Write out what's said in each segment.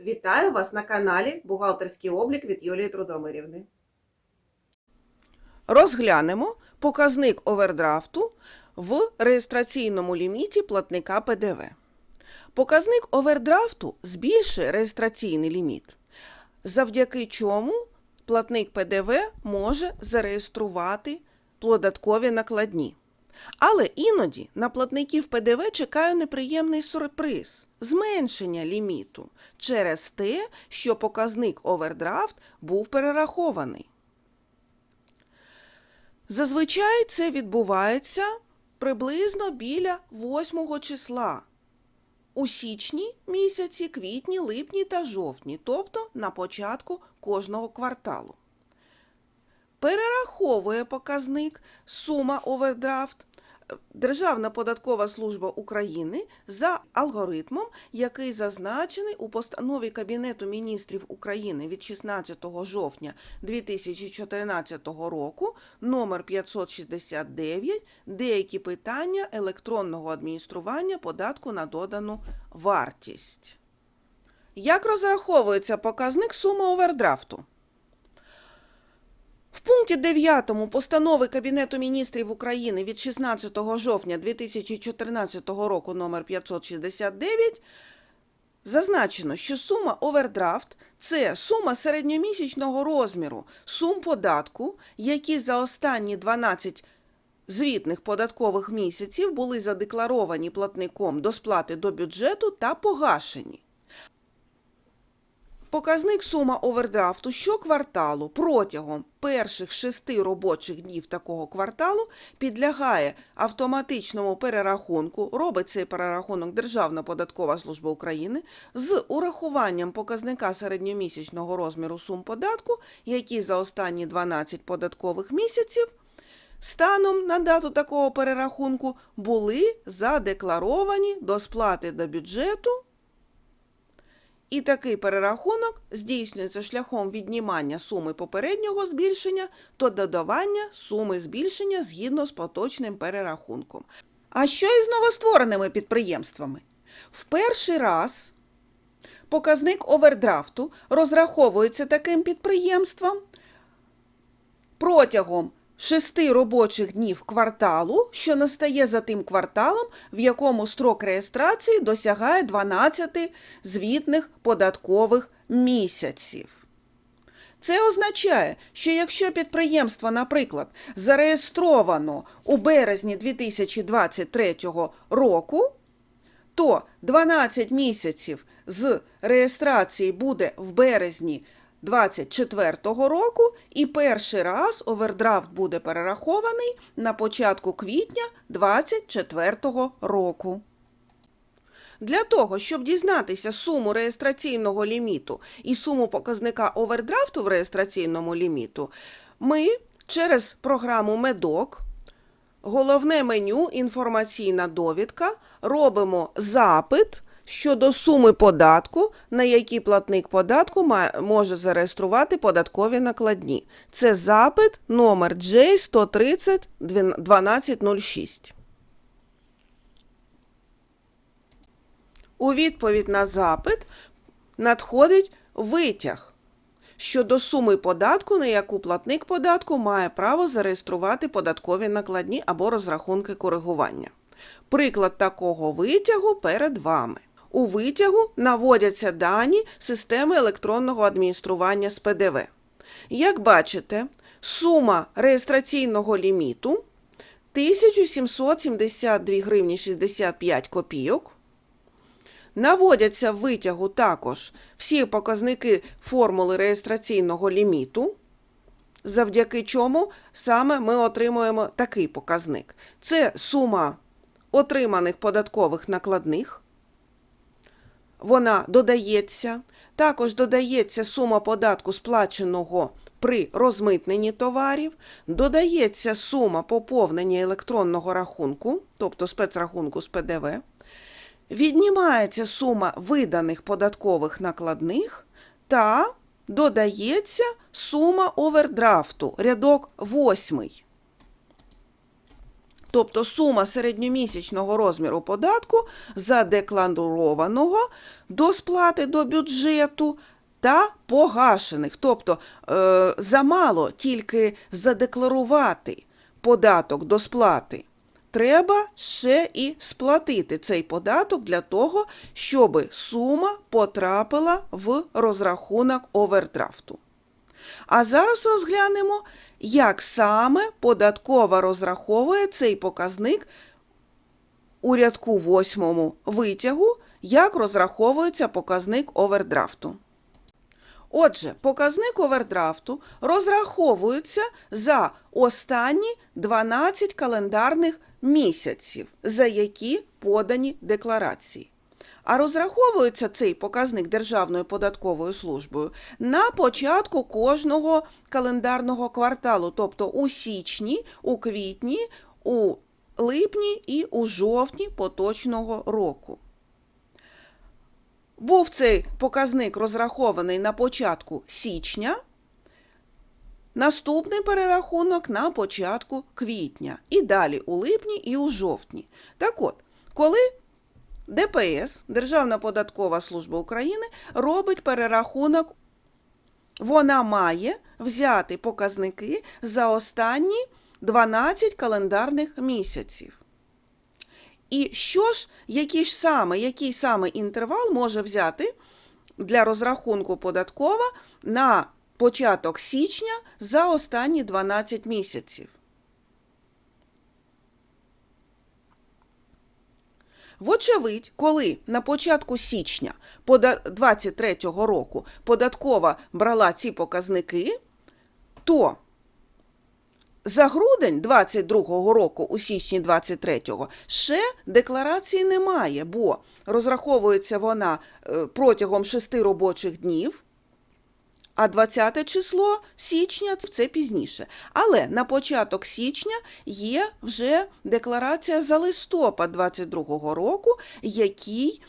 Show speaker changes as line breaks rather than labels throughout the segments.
Вітаю вас на каналі Бухгалтерський облік від Юлії Трудомирівни.
Розглянемо показник овердрафту в реєстраційному ліміті платника ПДВ. Показник овердрафту збільшує реєстраційний ліміт, завдяки чому платник ПДВ може зареєструвати податкові накладні. Але іноді на платників ПДВ чекає неприємний сюрприз зменшення ліміту через те, що показник овердрафт був перерахований. Зазвичай це відбувається приблизно біля 8 числа. У січні місяці, квітні, липні та жовтні, тобто на початку кожного кварталу. Перераховує показник сума овердрафт Державна податкова служба України за алгоритмом, який зазначений у постанові Кабінету міністрів України від 16 жовтня 2014 року номер 569 деякі питання електронного адміністрування податку на додану вартість. Як розраховується показник суми овердрафту? В пункті 9 постанови Кабінету міністрів України від 16 жовтня 2014 року номер 569 зазначено, що сума овердрафт це сума середньомісячного розміру сум податку, які за останні 12 звітних податкових місяців були задекларовані платником до сплати до бюджету та погашені. Показник сума овердрафту щокварталу протягом перших шести робочих днів такого кварталу підлягає автоматичному перерахунку. Робить цей перерахунок Державна податкова служба України з урахуванням показника середньомісячного розміру сум податку, які за останні 12 податкових місяців станом на дату такого перерахунку були задекларовані до сплати до бюджету. І такий перерахунок здійснюється шляхом віднімання суми попереднього збільшення та додавання суми збільшення згідно з поточним перерахунком. А що із новоствореними підприємствами? В перший раз показник овердрафту розраховується таким підприємством протягом шести робочих днів кварталу, що настає за тим кварталом, в якому строк реєстрації досягає 12 звітних податкових місяців. Це означає, що якщо підприємство, наприклад, зареєстровано у березні 2023 року, то 12 місяців з реєстрації буде в березні 2024 року, і перший раз овердрафт буде перерахований на початку квітня 2024 року. Для того, щоб дізнатися суму реєстраційного ліміту і суму показника овердрафту в реєстраційному ліміту, ми через програму Медок, головне меню Інформаційна довідка робимо запит щодо суми податку, на який платник податку може зареєструвати податкові накладні. Це запит номер J130 1206. У відповідь на запит надходить витяг щодо суми податку, на яку платник податку має право зареєструвати податкові накладні або розрахунки коригування. Приклад такого витягу перед вами. У витягу наводяться дані системи електронного адміністрування з ПДВ. Як бачите, сума реєстраційного ліміту 1772 гривні 65 копійок. Наводяться в витягу також всі показники формули реєстраційного ліміту, завдяки чому саме ми отримуємо такий показник. Це сума отриманих податкових накладних. Вона додається. Також додається сума податку, сплаченого при розмитненні товарів, додається сума поповнення електронного рахунку, тобто спецрахунку з ПДВ. Віднімається сума виданих податкових накладних та додається сума овердрафту, рядок 8. Тобто сума середньомісячного розміру податку задекларованого до сплати до бюджету та погашених. Тобто е, замало тільки задекларувати податок до сплати. Треба ще і сплатити цей податок для того, щоб сума потрапила в розрахунок овердрафту. А зараз розглянемо, як саме податкова розраховує цей показник у рядку 8 витягу, як розраховується показник овердрафту. Отже, показник овердрафту розраховується за останні 12 календарних місяців, за які подані декларації. А розраховується цей показник Державною податковою службою на початку кожного календарного кварталу, тобто у січні, у квітні, у липні і у жовтні поточного року. Був цей показник розрахований на початку січня, наступний перерахунок на початку квітня, і далі у липні і у жовтні. Так от, коли ДПС, Державна податкова служба України, робить перерахунок, вона має взяти показники за останні 12 календарних місяців. І що ж, який ж саме, який саме інтервал може взяти для розрахунку податкова на початок січня за останні 12 місяців? Вочевидь, коли на початку січня 2023 року податкова брала ці показники, то за грудень 22-го року у січні 23-го ще декларації немає, бо розраховується вона е, протягом 6 робочих днів, а 20 число січня це пізніше. Але на початок січня є вже декларація за листопад 22-го року, який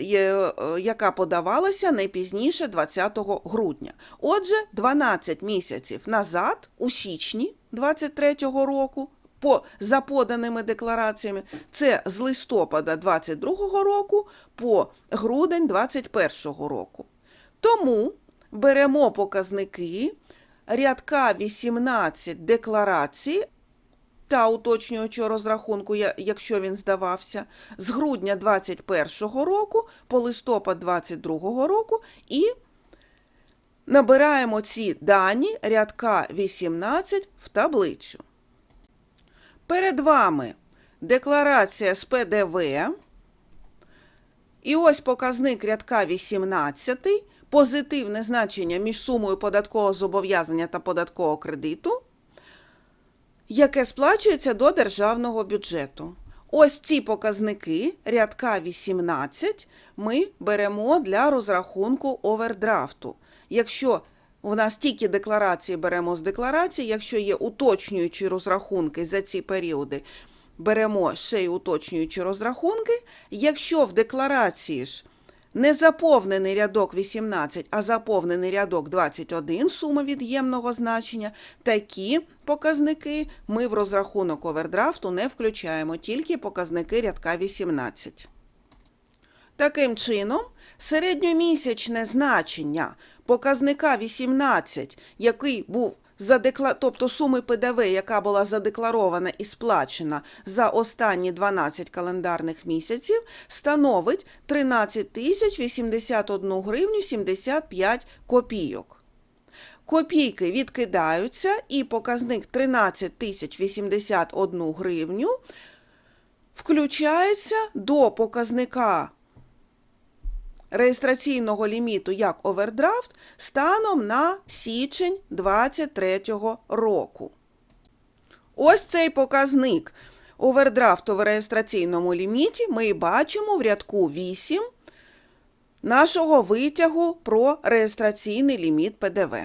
е, яка подавалася не пізніше 20 грудня. Отже, 12 місяців назад, у січні 23-го року, по за поданими деклараціями, це з листопада 22-го року по грудень 21-го року. Тому беремо показники рядка 18 декларації та уточнюючого розрахунку, якщо він здавався, з грудня 21 року по листопад 22 року і набираємо ці дані рядка 18 в таблицю. Перед вами декларація з ПДВ. І ось показник рядка 18, позитивне значення між сумою податкового зобов'язання та податкового кредиту, яке сплачується до державного бюджету. Ось ці показники рядка 18 ми беремо для розрахунку овердрафту. Якщо у нас тільки декларації беремо з декларації, якщо є уточнюючі розрахунки за ці періоди, беремо ще й уточнюючі розрахунки. Якщо в декларації ж не заповнений рядок 18, а заповнений рядок 21 сума від'ємного значення, такі показники ми в розрахунок овердрафту не включаємо, тільки показники рядка 18. Таким чином, середньомісячне значення показника 18, який був задекла... тобто суми ПДВ, яка була задекларована і сплачена за останні 12 календарних місяців, становить 13 тисяч 81 гривню 75 копійок. Копійки відкидаються, і показник 13 тисяч 81 гривню включається до показника реєстраційного ліміту як овердрафт станом на січень 2023 року. Ось цей показник овердрафту в реєстраційному ліміті ми бачимо в рядку 8 нашого витягу про реєстраційний ліміт ПДВ.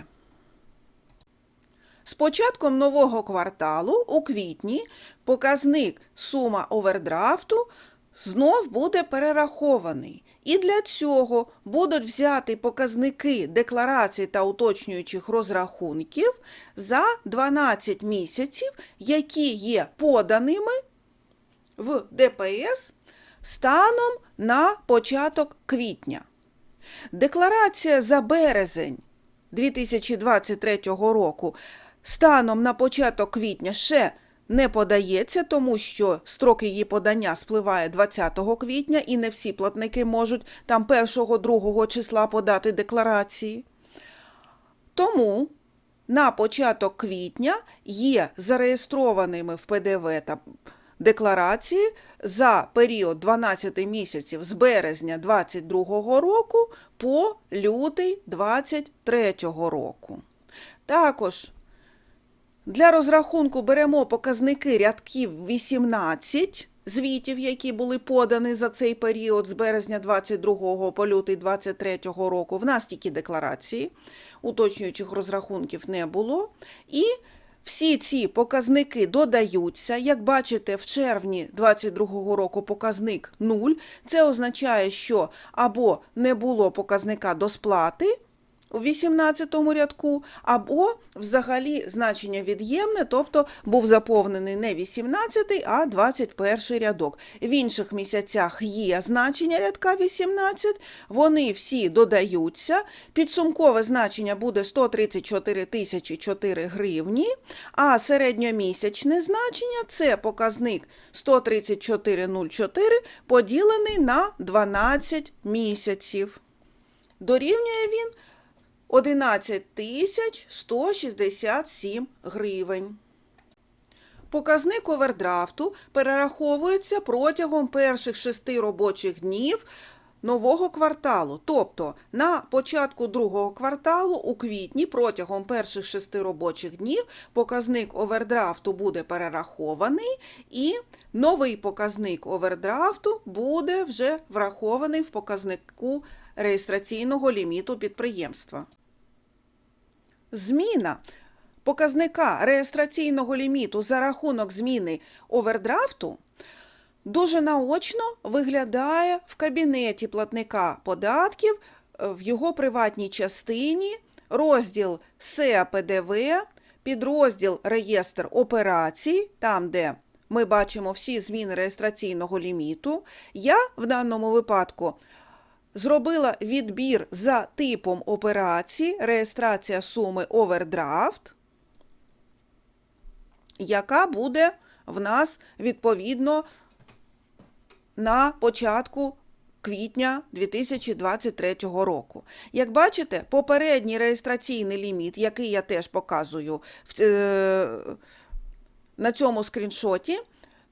З початком нового кварталу у квітні показник сума овердрафту знов буде перерахований. І для цього будуть взяти показники декларацій та уточнюючих розрахунків за 12 місяців, які є поданими в ДПС станом на початок квітня. Декларація за березень 2023 року станом на початок квітня ще не подається, тому що строк її подання спливає 20 квітня, і не всі платники можуть там 1-2 числа подати декларації. Тому на початок квітня є зареєстрованими в ПДВ та декларації за період 12 місяців з березня 2022 року по лютий 2023 року. Також для розрахунку беремо показники рядків 18 звітів, які були подані за цей період з березня 22 по лютий 23 року. В нас тільки декларації, уточнюючих розрахунків не було. І всі ці показники додаються. Як бачите, в червні 2022 року показник 0. Це означає, що або не було показника до сплати у 18 рядку, або взагалі значення від'ємне, тобто був заповнений не 18, а 21 рядок. В інших місяцях є значення рядка 18, вони всі додаються. Підсумкове значення буде 134 тисячі 4 гривні, а середньомісячне значення це показник 134,04 поділений на 12 місяців. Дорівнює він 11 тисяч 167 гривень. Показник овердрафту перераховується протягом перших шести робочих днів нового кварталу. Тобто на початку другого кварталу у квітні протягом перших шести робочих днів показник овердрафту буде перерахований і новий показник овердрафту буде вже врахований в показнику реєстраційного ліміту підприємства. Зміна показника реєстраційного ліміту за рахунок зміни овердрафту дуже наочно виглядає в кабінеті платника податків е, в його приватній частині, розділ СЕА підрозділ Реєстр операцій, там, де ми бачимо всі зміни реєстраційного ліміту. Я в даному випадку зробила відбір за типом операції, реєстрація суми овердрафт, яка буде в нас відповідно на початку квітня 2023 року. Як бачите, попередній реєстраційний ліміт, який я теж показую е, на цьому скріншоті,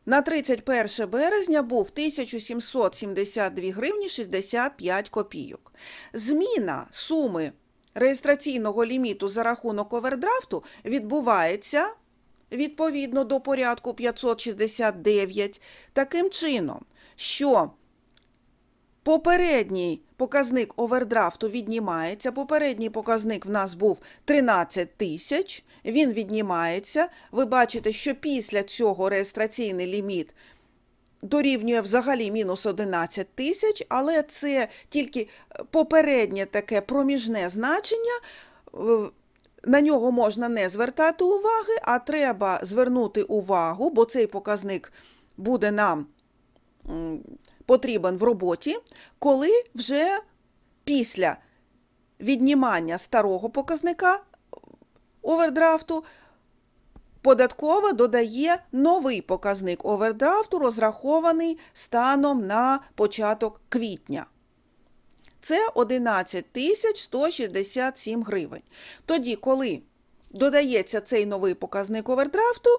на 31 березня був 1772 гривні 65 копійок. Зміна суми реєстраційного ліміту за рахунок овердрафту відбувається відповідно до порядку 569 таким чином, що Попередній показник овердрафту віднімається. Попередній показник в нас був 13 тисяч. Він віднімається. Ви бачите, що після цього реєстраційний ліміт дорівнює взагалі мінус 11 тисяч, але це тільки попереднє таке проміжне значення. Е, На нього можна не звертати уваги, а треба звернути увагу, бо цей показник буде нам потрібен в роботі, коли вже після віднімання старого показника овердрафту податкова додає новий показник овердрафту, розрахований станом на початок квітня. Це 11 167 гривень. Тоді, коли додається цей новий показник овердрафту,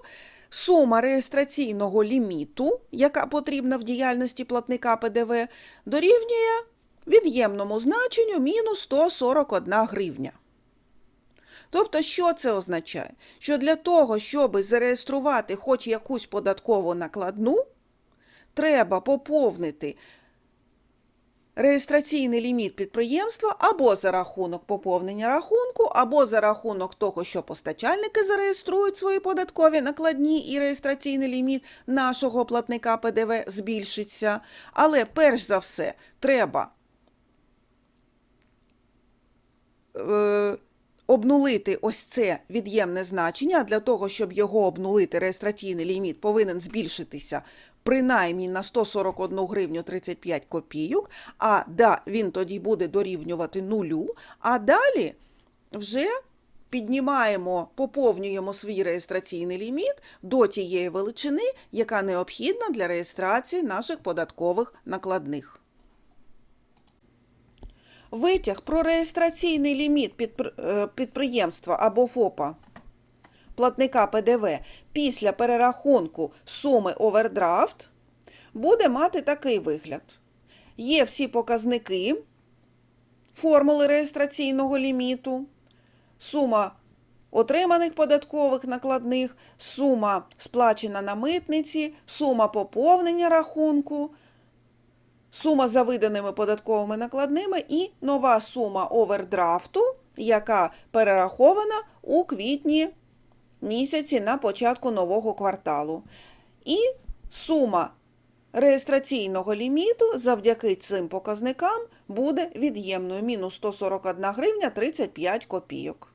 сума реєстраційного ліміту, яка потрібна в діяльності платника ПДВ, дорівнює від'ємному значенню мінус 141 гривня. Тобто, що це означає? Що для того, щоб зареєструвати хоч якусь податкову накладну, треба поповнити реєстраційний ліміт підприємства або за рахунок поповнення рахунку, або за рахунок того, що постачальники зареєструють свої податкові накладні і реєстраційний ліміт нашого платника ПДВ збільшиться. Але перш за все треба е, обнулити ось це від'ємне значення. Для того, щоб його обнулити, реєстраційний ліміт повинен збільшитися принаймні на 141 гривню 35 копійок, а да, він тоді буде дорівнювати нулю, а далі вже піднімаємо, поповнюємо свій реєстраційний ліміт до тієї величини, яка необхідна для реєстрації наших податкових накладних. Витяг про реєстраційний ліміт е, підприємства або ФОПа платника ПДВ після перерахунку суми овердрафт буде мати такий вигляд. Є всі показники формули реєстраційного ліміту, сума отриманих податкових накладних, сума сплачена на митниці, сума поповнення рахунку, сума за виданими податковими накладними і нова сума овердрафту, яка перерахована у квітні місяці на початку нового кварталу. І сума реєстраційного ліміту завдяки цим показникам буде від'ємною мінус 141 гривня 35 копійок.